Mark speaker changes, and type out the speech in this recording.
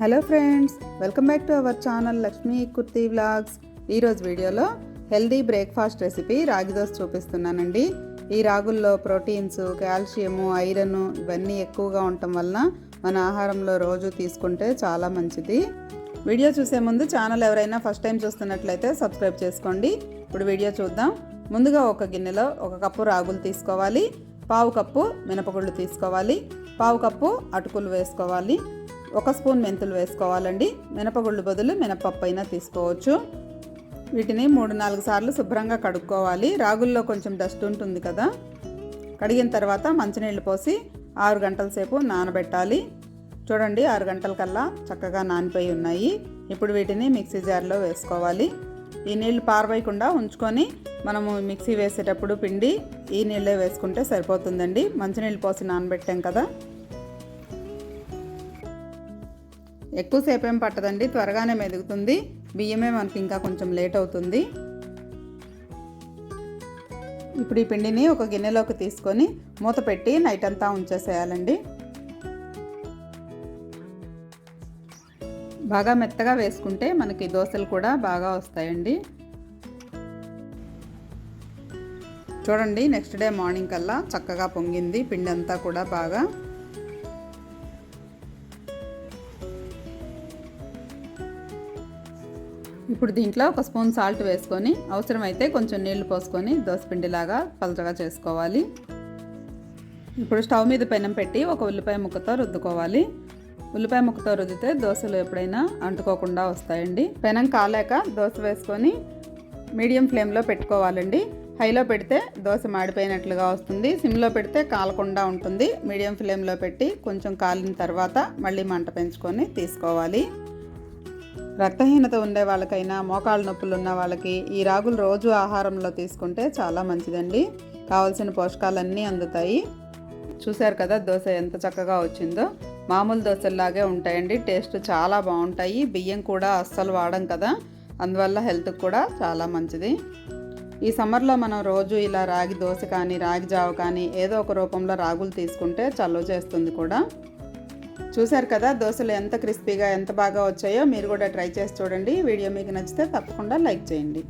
Speaker 1: Hello friends welcome back to our channel Lakshmi Kurti vlogs. ఈరోజు వీడియోలో healthy breakfast recipe రాగి దోశ చూపిస్తున్నానండి. ఈ రాగుల్లో ప్రోటీన్స్ కాల్షియము ఐరన్ ఇవన్నీ ఎక్కువగా ఉండటం వలన మన ఆహారంలో రోజు తీసుకుంటే చాలా మంచిది. వీడియో చూసే ముందు ఛానల్ ఎవరైనా ఫస్ట్ టైం చూస్తున్నట్లయితే సబ్స్క్రైబ్ చేసుకోండి. ఇప్పుడు వీడియో చూద్దాం. ముందుగా ఒక గిన్నెలో ఒక కప్పు రాగులు తీసుకోవాలి. పావు కప్పు మినపగుళ్ళు తీసుకోవాలి. పావు కప్పు అటుకులు వేసుకోవాలి. ఒక స్పూన్ మెంతులు వేసుకోవాలండి. మినపగుళ్ళు బదులు మినపప్పు అయినా తీసుకోవచ్చు. వీటిని మూడు నాలుగు సార్లు శుభ్రంగా కడుక్కోవాలి. రాగుల్లో కొంచెం డస్ట్ ఉంటుంది కదా. కడిగిన తర్వాత మంచినీళ్ళు పోసి ఆరు గంటల సేపు నానబెట్టాలి. చూడండి ఆరు గంటల కల్లా చక్కగా నానిపోయి ఉన్నాయి. ఇప్పుడు వీటిని మిక్సీ జార్లో వేసుకోవాలి. ఈ నీళ్ళు పారవేయకుండా ఉంచుకొని మనము మిక్సీ వేసేటప్పుడు పిండి ఈ నీళ్ళే వేసుకుంటే సరిపోతుందండి. మంచినీళ్ళు పోసి నానబెట్టాం కదా. ఎక్కువసేపు ఏం పట్టదండి త్వరగానే మెదుగుతుంది. బియ్యమే మనకి ఇంకా కొంచెం లేట్ అవుతుంది. ఇప్పుడు ఈ పిండిని ఒక గిన్నెలోకి తీసుకొని మూత పెట్టి నైట్ అంతా ఉంచేసేయాలండి. బాగా మెత్తగా వేసుకుంటే మనకి దోశలు కూడా బాగా వస్తాయండి. చూడండి నెక్స్ట్ డే మార్నింగ్ కల్లా చక్కగా పొంగింది పిండి అంతా కూడా బాగా. ఇప్పుడు దీంట్లో ఒక స్పూన్ సాల్ట్ వేసుకొని అవసరమైతే కొంచెం నీళ్ళు పోసుకొని దోసపిండిలాగా పలచగా చేసుకోవాలి. ఇప్పుడు స్టవ్ మీద పెనం పెట్టి ఒక ఉల్లిపాయ ముక్కతో రుద్దుకోవాలి. ఉల్లిపాయ ముక్కతో రుద్దితే దోశలు ఎప్పుడైనా అంటుకోకుండా వస్తాయండి. పెనం కాలేక దోశ వేసుకొని మీడియం ఫ్లేమ్లో పెట్టుకోవాలండి. హైలో పెడితే దోశ మాడిపోయినట్లుగా వస్తుంది. సిమ్లో పెడితే కాలకుండా ఉంటుంది. మీడియం ఫ్లేమ్లో పెట్టి కొంచెం కాలిన తర్వాత మళ్ళీ మంట పెంచుకొని తీసుకోవాలి. రక్తహీనత ఉండే వాళ్ళకైనా మోకాళ్ళ నొప్పులు ఉన్న వాళ్ళకి ఈ రాగులు రోజు ఆహారంలో తీసుకుంటే చాలా మంచిదండి. కావాల్సిన పోషకాలన్నీ అందుతాయి. చూశారు కదా దోశ ఎంత చక్కగా వచ్చిందో. మామూలు దోశల్లాగే ఉంటాయండి. టేస్ట్ చాలా బాగుంటాయి. బియ్యం కూడా అస్సలు వాడం కదా. అందువల్ల హెల్త్కి కూడా చాలా మంచిది. ఈ సమ్మర్లో మనం రోజు ఇలా రాగి దోశ కానీ రాగి జావ కానీ ఏదో ఒక రూపంలో రాగులు తీసుకుంటే చల్లు చేస్తుంది కూడా. చూశారు కదా దోశలు ఎంత క్రిస్పీగా ఎంత బాగా వచ్చాయో మీరు కూడా ట్రై చేసి చూడండి. వీడియో మీకు నచ్చితే తప్పకుండా లైక్ చేయండి.